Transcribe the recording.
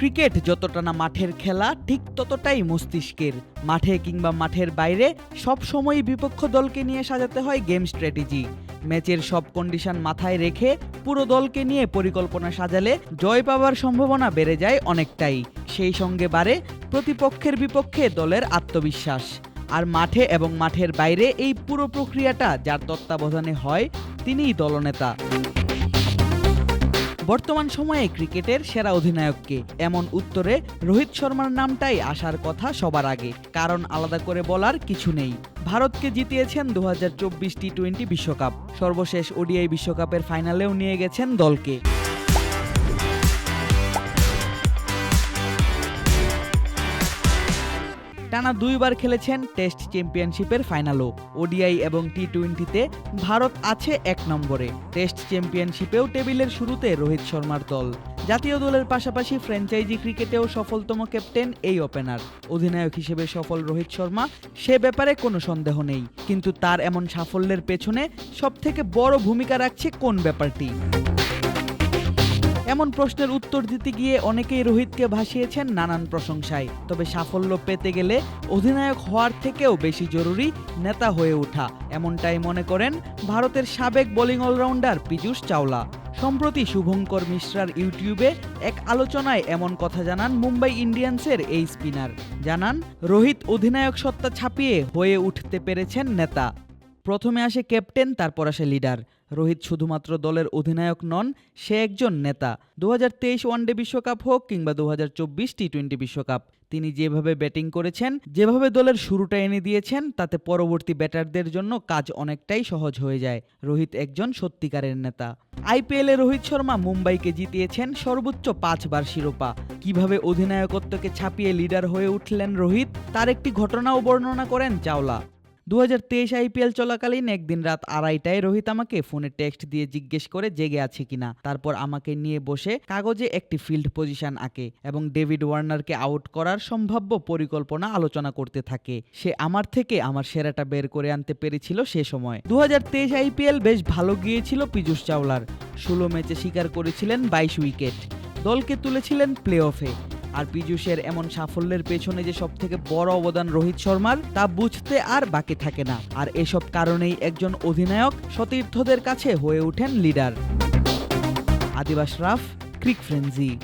Cricket যতটা না মাঠের খেলা, ঠিক ততটাই মস্তিষ্কের। মাঠে কিংবা মাঠের বাইরে সব সময়ই বিপক্ষ দলকে নিয়ে সাজাতে হয় গেম স্ট্র্যাটেজি ম্যাচের সব কন্ডিশন মাথায় রেখে পুরো দলকে নিয়ে পরিকল্পনা সাজালে জয় পাওয়ার সম্ভাবনা বেড়ে যায় অনেকটাই। সেই সঙ্গে বাড়ে প্রতিপক্ষের বিপক্ষে দলের আত্মবিশ্বাস। আর মাঠে এবং মাঠের বাইরে এই পুরো প্রক্রিয়াটা যার তত্ত্বাবধানে হয়, তিনিই দলনেতা। বর্তমান সময়ে ক্রিকেটের সেরা অধিনায়ককে এমন উত্তরে রোহিত শর্মার নামটাই আসার কথা সবার আগে, কারণ আলাদা করে বলার কিছু নেই। ভারতকে জিতিয়েছেন দু হাজার টি টোয়েন্টি বিশ্বকাপ। সর্বশেষ ওডিআই বিশ্বকাপের ফাইনালেও নিয়ে গেছেন দলকে। টানা দুইবার খেলেছেন টেস্ট চ্যাম্পিয়নশিপের ফাইনালও। ওডিআই এবং টি টোয়েন্টিতে ভারত আছে এক নম্বরে। টেস্ট চ্যাম্পিয়নশিপেও টেবিলের শুরুতে রোহিত শর্মার দল। জাতীয় দলের পাশাপাশি ফ্র্যাঞ্চাইজি ক্রিকেটেও সফলতম ক্যাপ্টেন এই ওপেনার। অধিনায়ক হিসেবে সফল রোহিত শর্মা, সে ব্যাপারে কোনো সন্দেহ নেই। কিন্তু তার এমন সাফল্যের পেছনে সবথেকে বড় ভূমিকা রাখছে কোন ব্যাপারটি? এমন প্রশ্নের উত্তর দিতে গিয়ে অনেকেই রোহিতকে ভাসিয়েছেন নানান প্রশংসায়। তবে সাফল্য পেতে গেলে অধিনায়ক হওয়ার থেকেও বেশি জরুরি নেতা হয়ে ওঠা। এমনটাই মনে করেন ভারতের সাবেক বোলিং অলরাউন্ডার পীযূষ চাওলা। সম্প্রতি শুভঙ্কর মিশ্রার ইউটিউবে এক আলোচনায় এমন কথা জানান মুম্বাই ইন্ডিয়ান্সের এই স্পিনার। জানান, রোহিত অধিনায়ক সত্তা ছাপিয়ে হয়ে উঠতে পেরেছেন নেতা। প্রথমে আসে ক্যাপ্টেন, তারপর আসে লিডার। রোহিত শুধুমাত্র দলের অধিনায়ক নন, সে একজন নেতা। দু হাজার তেইশ ওয়ানডে বিশ্বকাপ হোক কিংবা দু হাজার চব্বিশ টি টোয়েন্টি বিশ্বকাপ, তিনি যেভাবে ব্যাটিং করেছেন, যেভাবে দলের শুরুটা এনে দিয়েছেন, তাতে পরবর্তী ব্যাটারদের জন্য কাজ অনেকটাই সহজ হয়ে যায়। রোহিত একজন সত্যিকারের নেতা। আইপিএলে রোহিত শর্মা মুম্বাইকে জিতিয়েছেন সর্বোচ্চ পাঁচবার শিরোপা। কীভাবে অধিনায়কত্বকে ছাপিয়ে লিডার হয়ে উঠলেন রোহিত, তার একটি ঘটনাও বর্ণনা করেন চাওলা। দু হাজার তেইশ আইপিএল চলাকালীন একদিন রাত আড়াইটায় রোহিত আমাকে ফোনে টেক্সট দিয়ে জিজ্ঞেস করে জেগে আছে কিনা। তারপর আমাকে নিয়ে বসে কাগজে একটি ফিল্ড পজিশন আঁকে এবং ডেভিড ওয়ার্নারকে আউট করার সম্ভাব্য পরিকল্পনা আলোচনা করতে থাকে। সে আমার থেকে আমার সেরাটা বের করে আনতে পেরেছিল সে সময়। দু হাজার তেইশ আইপিএল বেশ ভালো গিয়েছিল পীযূষ চাওলার। ষোলো ম্যাচে শিকার করেছিলেন বাইশ উইকেট। দলকে তুলেছিলেন প্লে অফে আর পীযূষের এমন সাফল্যের পেছনে যে সব থেকে বড় অবদান রোহিত শর্মার, তা বুঝতে আর বাকি থাকে না। আর এসব কারণেই একজন অধিনায়ক সতীর্থদের কাছে হয়ে ওঠেন লিডার। আদিবাস রাফ, ক্রিক ফ্রেন্জি